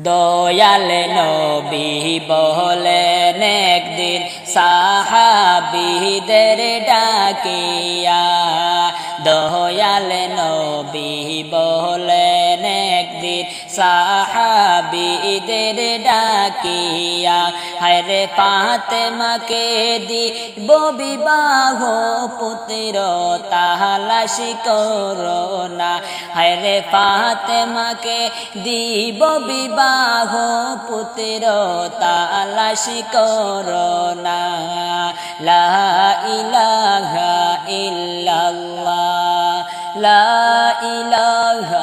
দয়াল নবী বলেন একদিন সাহাবিদের ডাকিয়া দয়াল নবী বলেন একদিন সাহাবিদের ডাকিয়া, হায়রে পাতে মাকে দিব বিবাহ পুত্র তাহালাশি করোনা। হায়রে পাতে মাকে দিব বিবাহ পুত্র, তালাশি করোনা। লা ইলাহা ইল্লাল্লাহ, লা ইলাহা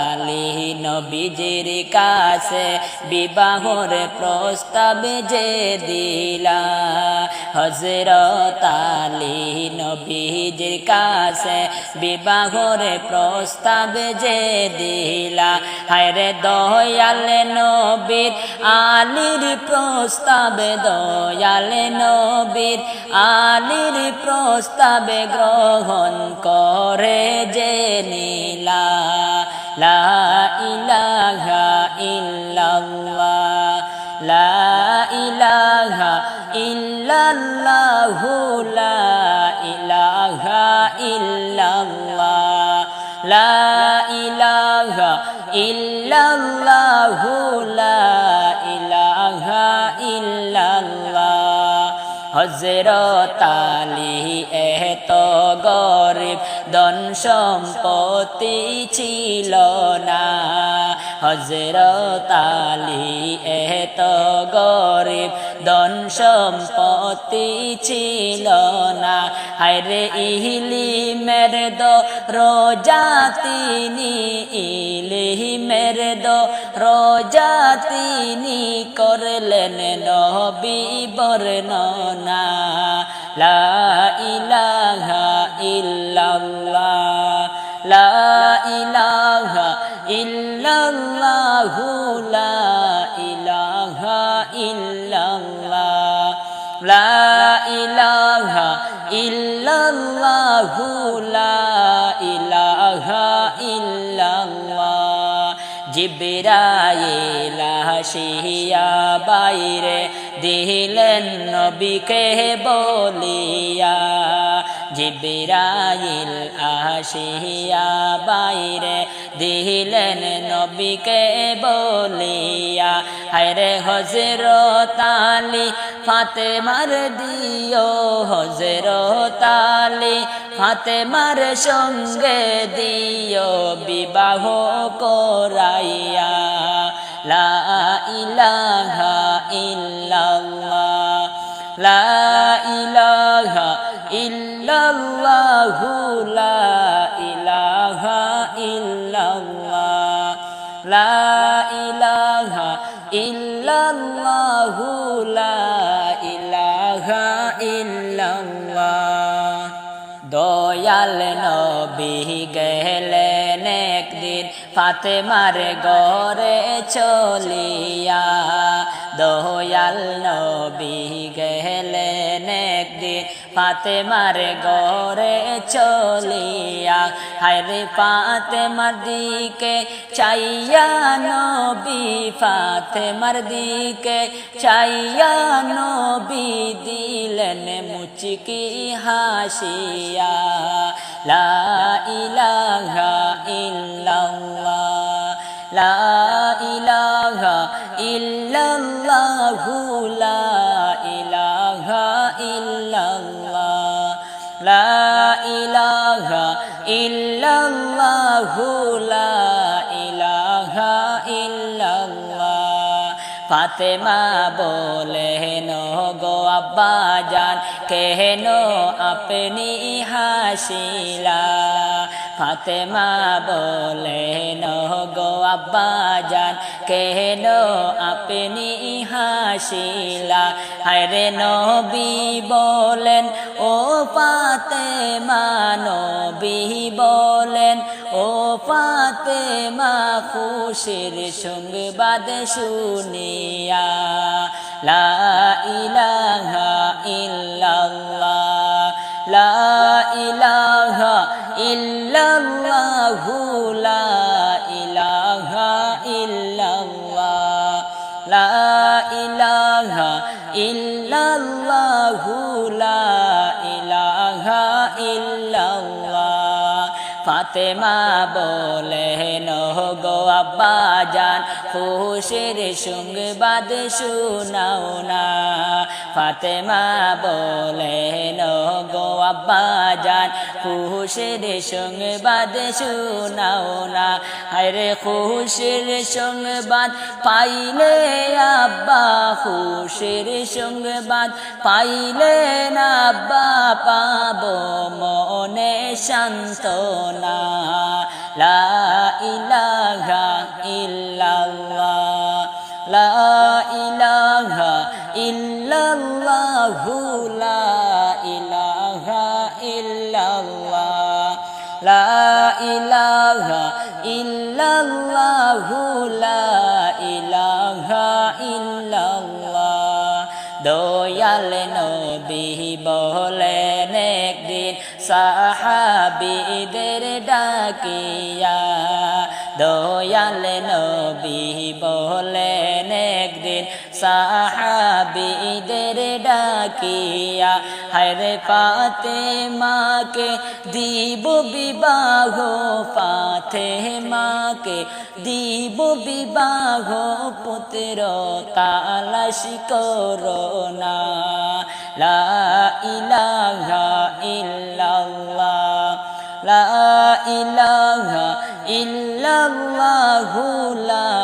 নবীজির কাছে বিবাহর প্রস্তাব যে দিলা। হজরত আলী নবীজির কাছে বিবাহর প্রস্তাব যে দিলা। হায়রে দয়াল নবীর আলীর প্রস্তাব, দয়াল নবীর আলীর প্রস্তাবে গ্রহণ করে যে নীলা। লা ইলাহা ইল্লাল্লাহ, লা ইলাহা ইল্লাল্লাহু, লা ইলাহা ইল্লাল্লাহ, লা ইলাহা ইল্লাল্লাহু, লা ইলাহা ইল্লাল্লাহ। হজরত আলী ধন সম্পত্তি ছিল না। হজরত আলী এত গরিব ধন সম্পত্তি ছিল না। হায়রে ইহলি মের দো, রোজা তিনি ইলিহি মের দো, রোজা তিনি করলেন নবী বর্ণনা। লা ইলাহা ইল্লাল্লাহু লা ইলাহা ইল্লাল্লাহ জিবরাইল হাসিয়া বাইরে দিলেন নবীকে বলিয়া। জিবরাইল আসিয়া বাইরে দিলেন নবীকে বলিয়া, হায়রে হজরত আলী, ফাতেমার দিও হজরত আলী, ফাতেমার সঙ্গে দিও বিবাহ করাইয়া, লা ইলাহা ইল্লাল্লাহ, লা ইলাহা ইল্লাল্লাহু লা ইলাহা ইল্লাল্লাহ। লা ইলাহা ইল্লাল্লাহু লা ইলাহা ইল্লাল্লাহ। দয়াল নবী গেলেন একদিন, ফাতেমার গড়ে চলিয়া। দয়াল নবী একদিন ফাতেমার গড়ে চলিয়া, হায়রে ফাতেমার দিকে চাইয়া নবী, ফাতেমার দিকে চাইয়া নবী দিলেন মুচকি হাসিয়া, লা ইলাহা ইল্লাল্লাহ, লা ইলাহা ইল্লাল্লাহু লা লা ইলাহা ইল্লাল্লাহু লা ইলাহা ইল্লাল্লাহ। ফাতেমা বলেন গো আব্বা জান কেন আপনি হাসিলা? ফাতেমা বলেন গো আব্বা জান কেন আপনি হাসিলা? হায়রে নবী বলেন, ও পাতে নবী বলেন, ও পাতে মা খুশির সংবাদ শুনিয়া, লা ইলাহা ইল্লাল্লাহ, লা ইলাহা ইল্লাল্লাহু লা ফাতেমা বলেন গো আব্বা জান খুশির সংবাদ শুনাও না। ফাতেমা বলেন গো আব্বা জান খুশির সংবাদ শুনাও না। আরে খুশির সংবাদ পাইলে আব্বা, খুশির সংবাদ পাইলে না শান্তনা লা ইলাহা ইল্লাল্লাহ। লা ইলাহা ইল্লাল্লাহু লা ইলাহা লা ইলাহা ইল্লাল্লাহু লা ইলাহা ইল্লাল্লাহ। দয়াল নবী বলেন, একদিন সাহাবিদের ডাকিয়া দয়াল নবী বলে সাহাবিদের ডাকিয়া হরে পাতে মাকে দিব বিবাহ পাথে মাকে দিব বিবাহ, পুত্র তালাশি করোনা লা ইলাহা ইল্লাল্লাহ, লা ইলাহা ইল্লাল্লাহু লা